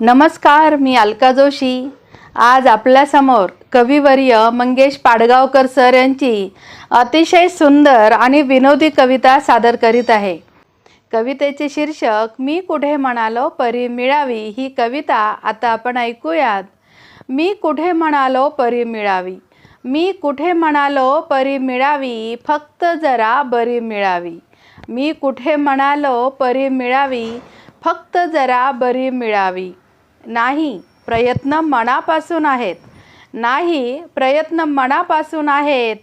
नमस्कार मी अलका जोशी. आज आपल्यासमोर कविवर्य मंगेश पाडगावकर सर यांची अतिशय सुंदर आणि विनोदी कविता सादर करीत आहे. कवितेचे शीर्षक मी कुठे म्हणालो परी मिळावी ही कविता आता आपण ऐकूयात. मी कुठे म्हणालो परी मिळावी? मी कुठे म्हणालो परी मिळावी? फक्त जरा बरी मिळावी. मी कुठे म्हणालो परी मिळावी? फक्त जरा बरी मिळावी. नाही प्रयत्न मनापासून आहेत. नाही प्रयत्न मनापासून आहेत.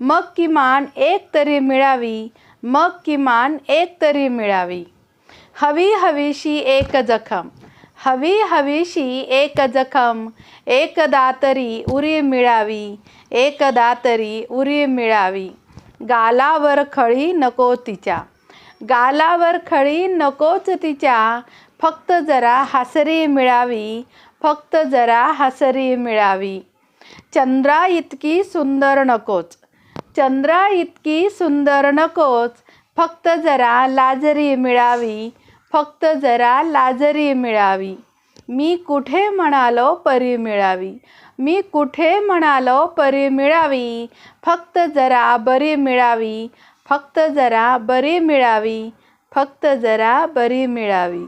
मग किमान एक तरी मिळावी मग किमान एक तरी मिळावी. हवी हवीशी एक जखम हवी हवीशी एक जखम एकदा तरी उरी मिळावी एकदा तरी उरी मिळावी. गालावर खळी नको तिच्या. गालावर खळी नकोच तिच्या. फक्त जरा हसरी मिळावी. फक्त जरा हसरी मिळावी. चंद्रा इतकी सुंदर नकोच. चंद्रा इतकी सुंदर नकोच. फक्त जरा लाजरी मिळावी. फक्त जरा लाजरी मिळावी. मी कुठे म्हणालो परी मिळावी? मी कुठे म्हणालो परी मिळावी? फक्त जरा बरी मिळावी. फक्त जरा बरी मिळावी फक्त जरा बरी मिळावी.